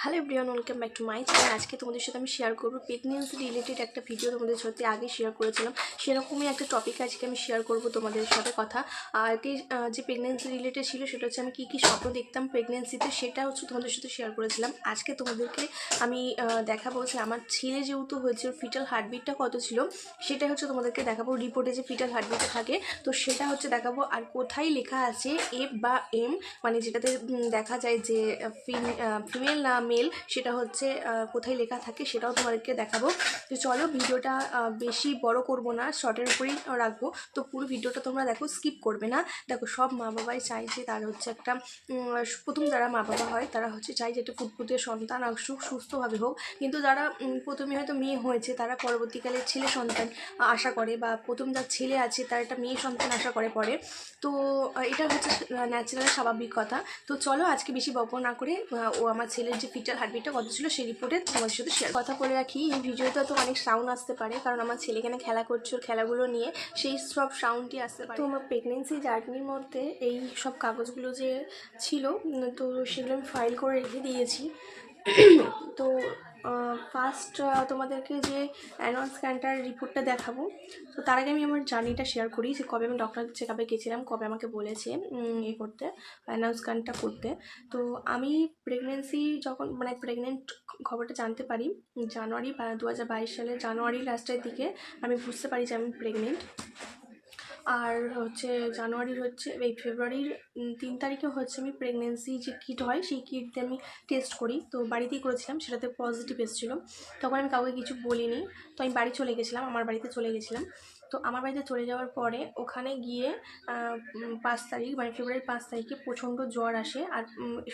Hello everyone welcome back to my channel আজকে তোমাদের সাথে আমি শেয়ার করব প্রেগনেন্সি রিলেটেড একটা ভিডিও তোমাদের সাথে আগে শেয়ার করেছিলাম। সেরকমই একটা টপিক আজকে আমি শেয়ার করব তোমাদের সাথে কথা। আর এটি যে প্রেগনেন্সি রিলেটেড ছিল সেটা হচ্ছে আমি কী কী স্বপ্ন দেখতাম প্রেগনেন্সিতে সেটা হচ্ছে তোমাদের সাথে শেয়ার করেছিলাম। আজকে তোমাদেরকে আমি দেখাবো যে আমার ছেলে যেহেতু হয়েছে ফিটাল হার্টবিটটা কত ছিল, সেটা হচ্ছে তোমাদেরকে দেখাবো রিপোর্টে যে ফিটাল হার্টবিটটা থাকে। তো সেটা হচ্ছে দেখাবো আর কোথায় লেখা আছে এফ বা এম মানে যেটাতে দেখা যায় যে ফিমেল না মেল সেটা হচ্ছে কোথায় লেখা থাকে সেটাও তোমাদেরকে দেখাবো। তো চলো ভিডিওটা বেশি বড় করব না শর্টের উপরেই রাখব। তো পুরো ভিডিওটা তোমরা দেখো স্কিপ করবে না। দেখো সব মা বাবাই চাই যে তার হচ্ছে একটা প্রথম যারা মা বাবা হয়, তারা হচ্ছে চাই যে একটা ফুটফুটে সন্তান আসুক সুস্থভাবে হোক। কিন্তু যারা প্রথমে হয়তো মেয়ে হয়েছে, তারা পরবর্তীকালে ছেলে সন্তান আশা করে বা প্রথম যার ছেলে আছে, তার একটা মেয়ে সন্তান আশা করে পরে তো এটা হচ্ছে ন্যাচারাল স্বাভাবিক কথা। তো চলো আজকে বেশি বক না করে ও আমার ছেলের যে ফিটার হার্টবিটটা কত ছিল সেই রিপোর্টে তোমাদের সাথে শেয়ার কথা বলে রাখি, এই ভিডিওতে তো অনেক সাউন্ড আসতে পারে, কারণ আমার ছেলে এখানে খেলা করছে খেলাগুলো নিয়ে সেই সব সাউন্ডটি আসতে পারে। তো আমার প্রেগনেন্সি জার্নির মধ্যে এই সব কাগজগুলো যে ছিল তো সেগুলো আমি ফাইল করে রেখে দিয়েছি। তো ফার্স্ট তোমাদেরকে যে অ্যানুয়াল স্ক্যানটার রিপোর্টটা দেখাবো, তো তার আগে আমি আমার জার্নিটা শেয়ার করি, যে কবে আমি ডক্টর চেক আপে গেছিলাম, কবে আমাকে বলেছে এ করতে অ্যানাউন্স স্ক্যানটা করতে। তো আমি প্রেগনেন্সি যখন মানে প্রেগনেন্ট খবরটা জানতে পারি, জানুয়ারি দু হাজার বাইশ সালের জানুয়ারি লাস্টের দিকে আমি বুঝতে পারি যে আমি প্রেগনেন্ট আর হচ্ছে জানুয়ারির হচ্ছে, এই ফেব্রুয়ারির তিন তারিখে হচ্ছে আমি প্রেগনেন্সি যে কিট হয়, সেই কিটতে আমি টেস্ট করি। তো বাড়িতেই করেছিলাম, সেটাতে পজিটিভ এসেছিল। তখন আমি কাউকে কিছু বলিনি। তো আমি বাড়ি চলে গেছিলাম, আমার বাড়িতে চলে গেছিলাম। তো আমার বাড়িতে চলে যাওয়ার পরে ওখানে গিয়ে পাঁচ তারিখ মানে ফেব্রুয়ারির পাঁচ তারিখে প্রচণ্ড জ্বর আসে। আর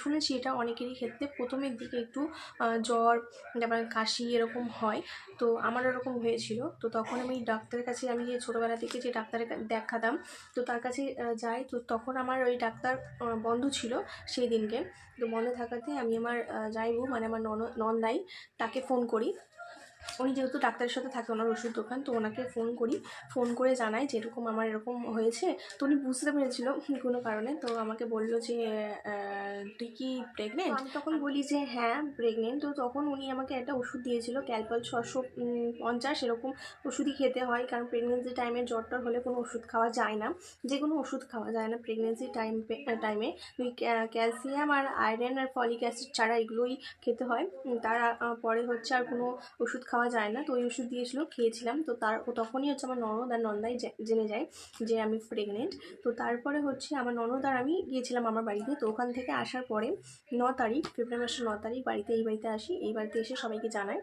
শুনেছি এটা অনেকেরই ক্ষেত্রে প্রথমের দিকে একটু জ্বর তারপরে কাশি এরকম হয়। তো আমার ওরকম হয়েছিল। তো তখন আমি ডাক্তারের কাছে, আমি যে ছোটোবেলা থেকে যে ডাক্তারের দেখাতাম, তো তার কাছে যাই। তো তখন আমার ওই ডাক্তার বন্ধ ছিল সেই দিনকে তো বন্ধ থাকাতে আমি আমার যাইবু মানে আমার নন নন্দাই তাকে ফোন করি। উনি যেহেতু ডাক্তারের সাথে থাকে ওনার ওষুধ দোকান তো ওনাকে ফোন করি। ফোন করে জানাই যে এরকম আমার এরকম হয়েছে। তো উনি বুঝতে পেরেছিল কোনো কারণে। তো আমাকে বলল যে তুই কি প্রেগনেন্ট আমি তখন বলি যে হ্যাঁ প্রেগনেন্ট তো তখন উনি আমাকে একটা ওষুধ দিয়েছিল ক্যালপল ছশো পঞ্চাশ এরকম ওষুধই খেতে হয়। কারণ প্রেগনেন্সি টাইমে জ্বর টর হলে কোনো ওষুধ খাওয়া যায় না। যে কোনো ওষুধ খাওয়া যায় না প্রেগনেন্সি টাইম টাইমে ওই ক্যালসিয়াম আর আয়রন আর ফলিক অ্যাসিড ছাড়া এগুলোই খেতে হয়। তারা পরে হচ্ছে আর কোনো ওষুধ খাওয়া যায় না। তো ওই ওষুধ দিয়েছিলো, খেয়েছিলাম। তো তার তখনই হচ্ছে আমার ননদ আর নন্দাই জেনে যায় যে আমি প্রেগনেন্ট তো তারপরে হচ্ছে আমার ননদ আর আমি গিয়েছিলাম আমার বাড়িতে। তো ওখান থেকে আসার পরে ন তারিখ, ফেব্রুয়ারি মাসের ন তারিখ, বাড়িতে এই বাড়িতে আসি। এই বাড়িতে এসে সবাইকে জানায়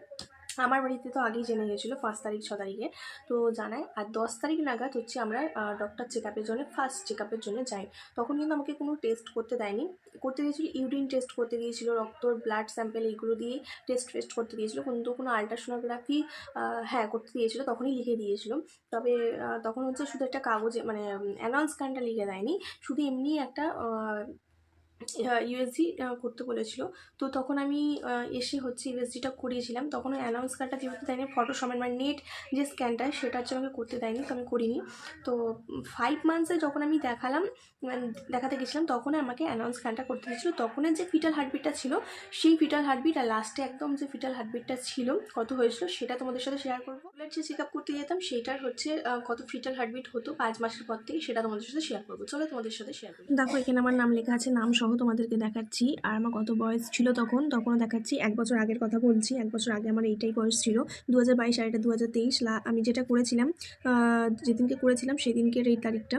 আমার বাড়িতে তো আগেই জেনে গেছিল পাঁচ তারিখ, ছ তারিখে। তো জানায়, আর দশ তারিখ নাগাদ হচ্ছে আমরা ডক্টর চেক আপের জন্য ফার্স্ট চেক আপের জন্য যাই। তখন কিন্তু আমাকে কোনো টেস্ট করতে দেয়নি। করতে দিয়েছিল ইউরিন টেস্ট করতে দিয়েছিল রক্ত ব্লাড স্যাম্পেল এইগুলো দিয়ে টেস্ট ফেস্ট করতে দিয়েছিল কিন্তু কোনো আলট্রাসোনোগ্রাফি হ্যাঁ করতে দিয়েছিল, তখনই লিখে দিয়েছিল। তবে তখন হচ্ছে শুধু একটা কাগজে মানে অ্যানাউন্স কার্ডটা লিখে দেয়নি। শুধু এমনি একটা ইউএসজি করতে বলেছিল। তো তখন আমি এসে হচ্ছে ইউএসজিটা করিয়েছিলাম। তখন অ্যানাউন্স কার্ডটা যেহেতু দেয়নি ফটো সমেত মানে নেট যে স্ক্যানটা সেটা হচ্ছে আমাকে করতে দেয়নি, তো আমি করিনি। তো ফাইভ মান্থসে যখন আমি দেখালাম মানে দেখাতে গেছিলাম, তখনই আমাকে অ্যানাউন্স স্ক্যানটা করতে দিয়েছিল। তখনের যে ফিটাল হার্টবিটটা ছিল, সেই ফিটাল হার্টবিট আর লাস্টে একদম যে ফিটাল হার্টবিটটা ছিল, কত হয়েছিল, সেটা তোমাদের সাথে শেয়ার করব। ব্লাড যে চেক আপ করতে যেতাম সেটার হচ্ছে কত ফিটাল হার্টবিট হতো, পাঁচ মাসের পর থেকে, সেটা তোমাদের সাথে শেয়ার করব। চলো তোমাদের সাথে শেয়ার করব দেখো, এখানে আমার নাম লেখা আছে, নাম সহ তোমাদেরকে দেখাচ্ছি। আর আমার কত বয়স ছিল তখন, তখনও দেখাচ্ছি। এক বছর আগের কথা বলছি, এক বছর আগে আমার এইটাই বয়স ছিল। দু হাজার বাইশ আর এটা দু হাজার তেইশ আমি যেটা করেছিলাম যেদিনকে করেছিলাম সেদিনকের এই তারিখটা।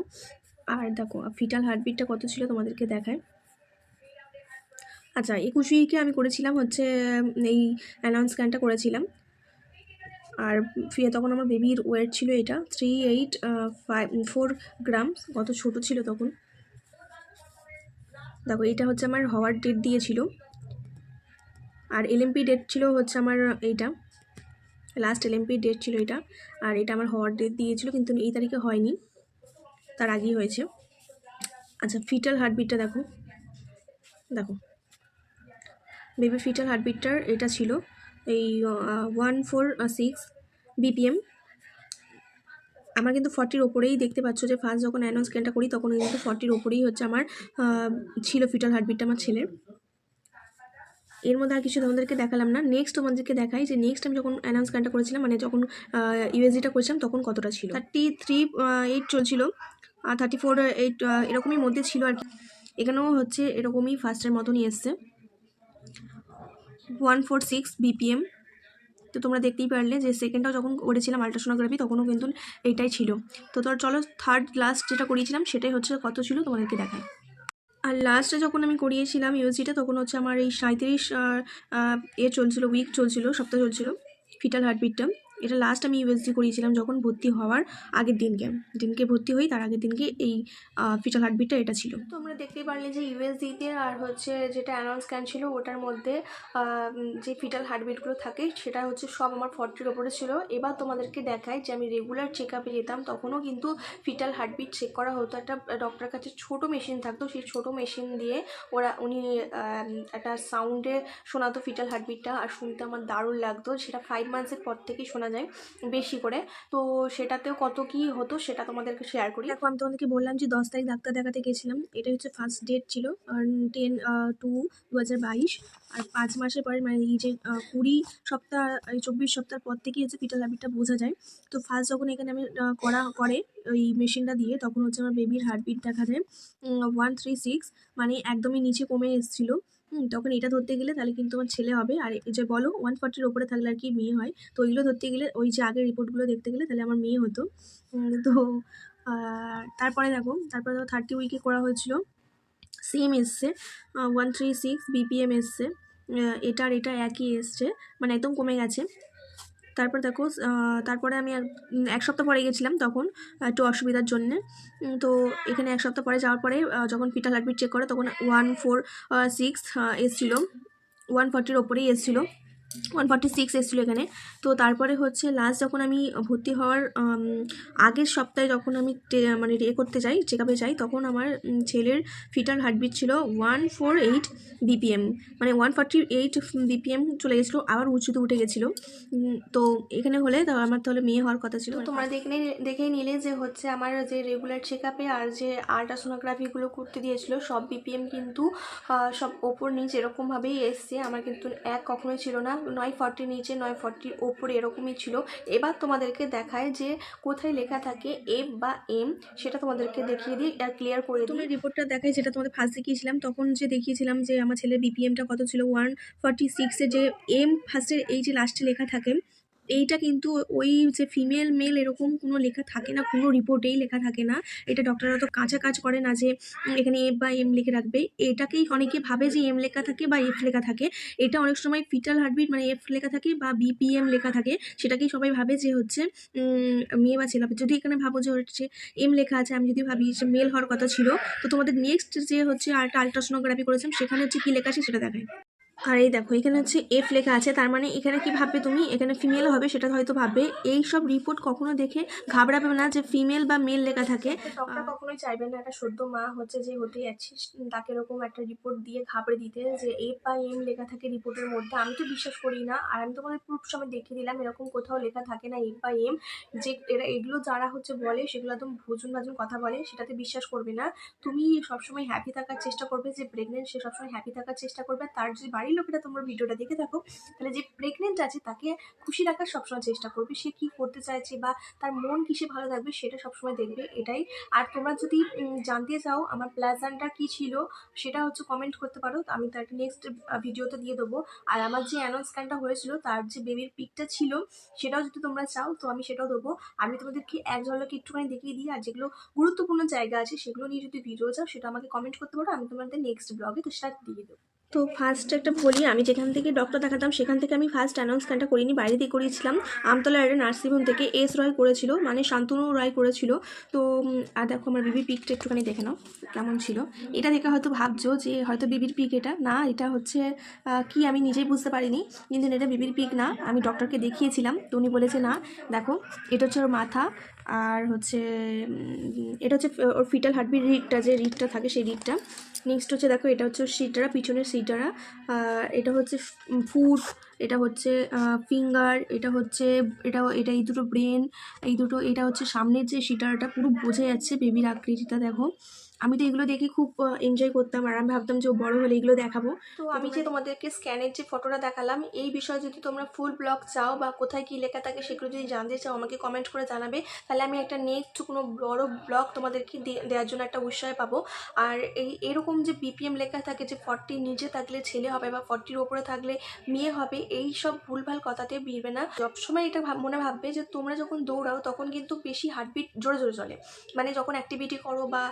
আর দেখো ফিটাল হার্টবিটটা কত ছিল তোমাদেরকে দেখায় আচ্ছা একুশ উইকে আমি করেছিলাম হচ্ছে এই অ্যানাউন্স স্ক্যানটা করেছিলাম। আর ফি- তখন আমার বেবির ওয়েট ছিল এটা three eight five four gram কত ছোট ছিল তখন। দেখো এটা হচ্ছে আমার হওয়ার ডেট দিয়েছিল। আর এলএমপি ডেট ছিল হচ্ছে আমার এইটা। লাস্ট এলএমপি ডেট ছিল এটা। আর এটা আমার হওয়ার ডেট দিয়েছিল, কিন্তু এই তারিখে হয়নি। তার আগেই হয়েছে। আচ্ছা ফিটাল হার্টবিটটা দেখো। দেখো। বেবি ফিটাল হার্টবিটটার এটা ছিল এই ওয়ান ফোর সিক্স বিপিএম আমার কিন্তু ফর্টির ওপরেই দেখতে পাচ্ছ যে ফার্স্ট যখন অ্যানাউন্স স্ক্যানটা করি, তখন কিন্তু ফর্টির ওপরেই হচ্ছে আমার ছিল ফিটাল হার্টবিটটা আমার ছেলের। এর মধ্যে আর কিছু তোমাদেরকে দেখালাম না। নেক্সট তোমাদেরকে দেখাই যে নেক্সট আমি যখন অ্যানাউন্স গানটা করেছিলাম মানে যখন ইউএসজিটা করেছিলাম, তখন কতটা ছিল? থার্টি থ্রি এইট চলছিল। আর থার্টি ফোর এইট এরকমই মধ্যে ছিল আর কি। এখানেও হচ্ছে এরকমই ফার্স্টের মতনই এসছে। ওয়ান ফোর সিক্স বিপিএম তো তোমরা দেখতেই পারলে যে সেকেন্ডটাও যখন করেছিলাম আলট্রাসোনোগ্রাফি তখনও কিন্তু এইটাই ছিল। তো তোর চলো থার্ড লাস্ট যেটা করিয়েছিলাম সেটাই হচ্ছে কত ছিল তোমাদেরকে দেখায় আর লাস্টে যখন আমি করিয়েছিলাম ইউজিটা তখন হচ্ছে আমার এই সাঁত্রিশ এ চলছিল উইক চলছিল, সপ্তাহ চলছিল ফিটাল হার্টবিটটা এটা লাস্ট আমি ইউএসজি করিয়েছিলাম যখন ভর্তি হওয়ার আগের দিনকে। দিনকে ভর্তি হই, তার আগের দিনকে এই ফিটাল হার্টবিটটা এটা ছিল। তো আমরা দেখতেই পারলে যে ইউএসজিতে আর হচ্ছে যেটা অ্যানাউন্স স্ক্যান ছিল, ওটার মধ্যে যে ফিটাল হার্টবিটগুলো থাকে, সেটা হচ্ছে সব আমার ফর্টির ওপরে ছিল। এবার তোমাদেরকে দেখায় যে আমি রেগুলার চেক আপে যেতাম, তখনও কিন্তু ফিটাল হার্টবিট চেক করা হতো। একটা ডক্টরের কাছে ছোট মেশিন থাকতো, সেই ছোট মেশিন দিয়ে ওরা, উনি একটা সাউন্ডে শোনাতো ফিটাল হার্টবিটটা আর শুনতে আমার দারুণ লাগতো। সেটা ফাইভ মান্থসের পর থেকেই শোনা যায় বেশি করে। তো সেটাতেও কত কি হতো সেটা তোমাদেরকে শেয়ার করি। দেখো, আমি তোমাদেরকে বললাম যে দশ তারিখ ডাক্তার দেখাতে গেছিলাম। এটা হচ্ছে ফার্স্ট ডেট ছিল টেন টু দু হাজার বাইশ। আর পাঁচ মাসের পরে মানে এই যে কুড়ি সপ্তাহ, এই চব্বিশ সপ্তাহ পর থেকেই হচ্ছে পিটাল হার্টবিটটা বোঝা যায়। তো ফার্স্ট যখন এখানে আমি করা, করে ওই মেশিনটা দিয়ে, তখন হচ্ছে আমার বেবির হার্টবিট দেখা যায়। ওয়ান থ্রি সিক্স মানে একদমই নিচে কমে এসেছিল। হুম, তখন এটা ধরতে গেলে তাহলে কিন্তু আমার ছেলে হবে। আর এই যে বলো ওয়ান ফর্টির ওপরে থাকলে আর কি মেয়ে হয়? তো ওইগুলো ধরতে গেলে ওই যে আগের রিপোর্টগুলো দেখতে গেলে তাহলে আমার মেয়ে হতো। তো তারপরে দেখো তারপরে দেখো থার্টি উইকে করা হয়েছিল। সেম এসছে ওয়ান থ্রি সিক্স বিপিএম এসছে। এটা আর এটা একই এসছে মানে একদম কমে গেছে। তারপর দেখো তারপরে আমি এক সপ্তাহ পরে গেছিলাম তখন একটু অসুবিধার জন্যে। তো এখানে এক সপ্তাহ পরে যাওয়ার পরে যখন পিটা হার্টবিট চেক করে, তখন ওয়ান ফোর সিক্স এসছিলো। ওয়ান ফর্টির ওপরেই এসছিলো। ওয়ান ফর্টি সিক্স এসেছিল এখানে। তো তারপরে হচ্ছে লাস্ট যখন আমি ভর্তি হওয়ার আগের সপ্তাহে যখন আমি মানে ইয়ে করতে যাই চেক আপে যাই, তখন আমার ছেলের ফিটাল হার্টবিট ছিল ওয়ান ফোর এইট বিপিএম মানে ওয়ান ফর্টি এইট বিপিএম চলে গেছিল, আবার উঁচুতে উঠে গেছিল। তো এখানে হলে আমার তাহলে মেয়ে হওয়ার কথা ছিল। তোমরা দেখলে দেখেই নিলে যে হচ্ছে আমার যে রেগুলার চেক আপে আর যে আল্ট্রাসোনোগ্রাফিগুলো করতে দিয়েছিল, সব বিপিএম কিন্তু সব ওপর নিচ এরকমভাবেই এসছে। আমার কিন্তু এক কখনোই ছিল না। নয় ফর্টির নিচে নয় ফর্টির ওপরে এরকমই ছিল। এবার তোমাদেরকে দেখায় যে কোথায় লেখা থাকে এফ বা এম সেটা তোমাদেরকে দেখিয়ে দিই আর ক্লিয়ার করে দিই। রিপোর্টটা দেখায় যেটা তোমাদের ফার্স্ট দেখিয়েছিলাম তখন যে দেখিয়েছিলাম যে আমার ছেলের বিপিএমটা কত ছিল? ওয়ান ফর্টি সিক্সে যে এম ফার্স্টের এই যে লাস্টে লেখা থাকে এইটা কিন্তু ওই যে ফিমেল মেল এরকম কোনো লেখা থাকে না, কোনো রিপোর্টেই লেখা থাকে না। এটা ডক্টররা তো কাঁচা কাজ করে না যে এখানে এফ বা এম লিখে রাখবে। এটাকেই অনেকে ভাবে যে এম লেখা থাকে বা এফ লেখা থাকে। এটা অনেক সময় ফিটাল হার্টবিট মানে এফ লেখা থাকে বা বিপিএম লেখা থাকে। সেটাকেই সবাই ভাবে যে হচ্ছে মেয়ে বা ছেলে যদি এখানে ভাবো যে হচ্ছে এম লেখা আছে, আমি যদি ভাবি যে মেল হওয়ার কথা ছিল, তো তোমাদের নেক্সট যে হচ্ছে আলট্রাসোনোগ্রাফি করেছিলাম, সেখানে হচ্ছে কী লেখা আছে সেটা দেখায় আর এই দেখো এখানে হচ্ছে এফ লেখা আছে তার মানে এখানে কি ভাববে তুমি? এখানে ফিমেল হবে সেটা হয়তো ভাববে। এই সব রিপোর্ট কখনো দেখে ঘাবড়াবে না যে ফিমেল বা মেল লেখা থাকে। ডক্টর কখনোই চাইবে না একটা সদ্য মা হচ্ছে যে হতে যাচ্ছিস তাকে এরকম একটা রিপোর্ট দিয়ে ঘাবড়ে দিতে যে এফ বা এম লেখা থাকে রিপোর্টের মধ্যে। আমি তো বিশ্বাস করি না আর আমি তোমাদের প্রুফ সময় দেখিয়ে দিলাম এরকম কোথাও লেখা থাকে না এফ বা এম যে এরা এগুলো যারা হচ্ছে বলে সেগুলো একদম ভোজন ভাজন কথা বলে সেটাতে বিশ্বাস করবে না। তুমি সবসময় হ্যাপি থাকার চেষ্টা করবে যে প্রেগনেন্ট সে সবসময় হ্যাপি থাকার চেষ্টা করবে তার যদি বাড়ির লোকেরা তোমার ভিডিওটা দেখে থাকো। তাহলে যে প্রেগনেন্ট আছে, তাকে খুশি রাখার সবসময় চেষ্টা করবে। সে কি করতে চাইছে বা তার মন কিসে ভালো থাকবে সেটা সবসময় দেখবে, এটাই। আর তোমরা যদি জানতে চাও আমার প্লাজানটা কি ছিল, সেটা হচ্ছে কমেন্ট করতে পারো। আমি তার নেক্সট ভিডিওতে দিয়ে দেবো। আর আমার যে অ্যানাউন্স হয়েছিল, তার যে বেবির পিকটা ছিল, সেটাও যদি তোমরা চাও, তো আমি সেটাও দেবো। আমি তোমাদেরকে এক ঝলক একটুখানি দেখিয়ে দিই। আর যেগুলো গুরুত্বপূর্ণ জায়গা আছে, সেগুলো নিয়ে যদি ভিডিও চাও, সেটা আমাকে কমেন্ট করতে পারো। আমি তোমাদের নেক্সট ব্লগে তো সেটা দিয়ে দেবো। তো ফার্স্ট একটা বলি, আমি যেখান থেকে ডক্টর দেখাতাম, সেখান থেকে আমি ফার্স্ট অ্যানাউন্স স্ক্যানটা করিনি, বাইরে দিয়ে করিয়েছিলাম। আমতলা একটা নার্সিংহোম থেকে এস রয় করেছিল মানে শান্তনু রয় করেছিল। তো আর দেখো আমার বিবির পিকটা একটুখানি দেখে নাও, কেমন ছিল। এটা দেখে হয়তো ভাবছ যে হয়তো বিবির পিক এটা। না, এটা হচ্ছে কি আমি নিজেই বুঝতে পারিনি, কিন্তু এটা বিবির পিক না, আমি ডক্টরকে দেখিয়েছিলাম, তো উনি বলেছে, না, দেখো, এটা হচ্ছে ওর মাথা আর হচ্ছে এটা হচ্ছে ওর ফিটাল হার্টবিট রিডটা যে রিডটা থাকে সেই রিডটা নেক্সট হচ্ছে দেখো, এটা হচ্ছে সিটারা, পিছনের সিটারা। এটা হচ্ছে ফুট এটা হচ্ছে ফিঙ্গার এটা হচ্ছে, এটা এটা এই দুটো ব্রেন এই দুটো, এটা হচ্ছে সামনের যে সিটারটা, পুরো বোঝা যাচ্ছে বেবির আকৃতিটা, দেখো। আমি তো এগুলো দেখে খুব এনজয় করতাম। আর আমি ভাবতাম যে ও বড় হলে এগুলো দেখাবো। তো আমি যে তোমাদেরকে স্ক্যানের যে ফটোটা দেখালাম এই বিষয়ে যদি তোমরা ফুল ব্লগ চাও বা কোথায় কী লেখা থাকে সেগুলো যদি জানতে চাও আমাকে কমেন্ট করে জানাবে। তাহলে আমি একটা নেক্সট কোনো বড় ব্লগ তোমাদেরকে দেওয়ার জন্য একটা উৎসাহ পাবো। আর এই এরকম যে বিপিএম লেখা থাকে যে ফর্টি নিচে থাকলে ছেলে হবে বা ফর্টির ওপরে থাকলে মেয়ে হবে এই সব ভুলভাল কথাতে বিড়বে না। সবসময় এটা ভাব- মনে ভাববে যে তোমরা যখন দৌড়াও তখন কিন্তু বেশি হার্টবিট জোরে জোরে চলে। মানে যখন অ্যাক্টিভিটি করো বা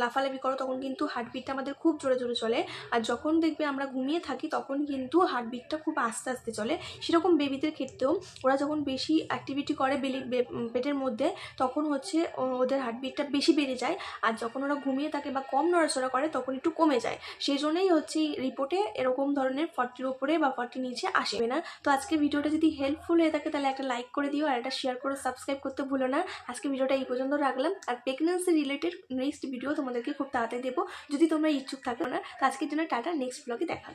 লাফালাফি করো, তখন কিন্তু হার্টবিটটা আমাদের খুব জোরে জোরে চলে। আর যখন দেখবে আমরা ঘুমিয়ে থাকি, তখন কিন্তু হার্টবিটটা খুব আস্তে আস্তে চলে। সেরকম বেবিদের ক্ষেত্রেও ওরা যখন বেশি অ্যাক্টিভিটি করে বেলি পেটের মধ্যে, তখন হচ্ছে ওদের হার্টবিটটা বেশি বেড়ে যায়। আর যখন ওরা ঘুমিয়ে থাকে বা কম নড়াচড়া করে, তখন একটু কমে যায়। সেই জন্যই হচ্ছে রিপোর্টে এরকম ধরনের ফর্টির উপরে বা ফর্টির নিচে আসবে না। তো আজকে ভিডিওটা যদি হেল্পফুল হয়ে থাকে, তাহলে একটা লাইক করে দিও আর একটা শেয়ার করে। সাবস্ক্রাইব করতে ভুলো না। আজকে ভিডিওটা এই পর্যন্ত রাখলাম। আর প্রেগনেন্সি রিলেটেড নেক্সট ভিডিও তোমাদেরকে খুব তাড়াতাড়ি দেবো। যদি তোমরা ইচ্ছুক থাকো না আজকের জন্য টাটা নেক্সট ব্লগে দেখা